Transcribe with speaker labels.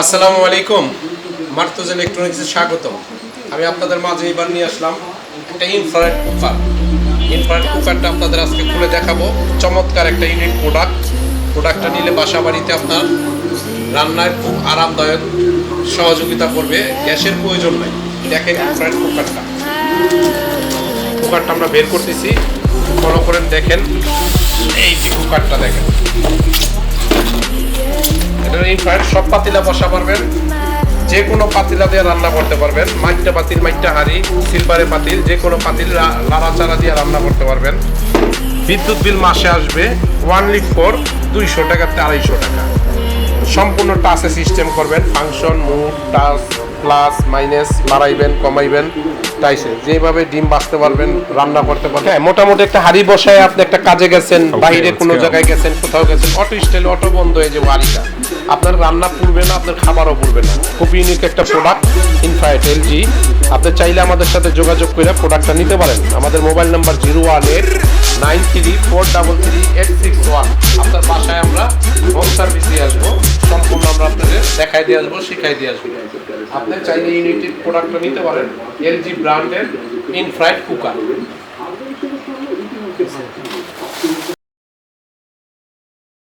Speaker 1: আসসালামু আলাইকুম। মার্তুজ ইলেকট্রনিক্সে স্বাগত আমি আপনাদের মাঝে এবার নিয়ে আসলাম একটা ইনফ্রারেড কুকার ইনফ্রারেড কুকারটা আপনাদের আজকে খুলে দেখাবো। চমৎকার একটা ইউনিট প্রোডাক্ট প্রোডাক্টটা নিলে বাসা বাড়িতে আপনার রান্নায় খুব আরামদায়ক সহযোগিতা করবে। গ্যাসের প্রয়োজন নাই। দেখেন ইনফ্রারেড কুকারটা কুকারটা আমরা বের করতেছি। ফলো করেন দেখেন, এই যে কুকারটা দেখেন। এটার ইনফ্রারেড সব পাতিলা বসা পারবেন। যে কোনো পাতিলা দিয়ে রান্না করতে পারবেন। মাইটটা পাতিল, মাইটটা হাড়ি সিলভারে পাতিল যে কোনো পাতিল রা- লাড়াচাড়া দিয়ে রান্না করতে পারবেন। বিদ্যুৎ বিল মাসে আসবে ওয়ানলি ফোর দুইশো টাকাতে আড়াইশো টাকা। সম্পূর্ণ টাচে সিস্টেম করবেন। Function mood touch plus minus বাড়াইবেন কমাইবেন টাইসে যেভাবে ডিম বাঁচতে পারবেন রান্না করতে পারবেন। হ্যাঁ মোটামুটি একটা হাড়ি বসায় আপনি একটা কাজে গেছেন বাইরে কোনো জায়গায় গেছেন কোথাও গেছেন অটো স্টাইল অটো বন্ধ হয়ে যাবে হাড়িটা। আপনার রান্না পুড়বে না আপনার খাবারও পুড়বে না। খুব ইউনিক একটা প্রোডাক্ট ইনফাইট এলজি আপনি চাইলে আমাদের সাথে যোগাযোগ করে প্রোডাক্টটা নিতে পারেন। আমাদের mobile number zero one eight nine three four double three eight six one. আপনার বাসায় আমরা হোম সার্ভিস দিয়ে আসব। দেখাই দিয়ে আসব, শিখাই দিয়ে আসব। আপনি চাইলে ইউনিটেড প্রোডাক্টটা নিতে পারেন, এলজি ব্র্যান্ডের, ইনফ্রাইড কুকার।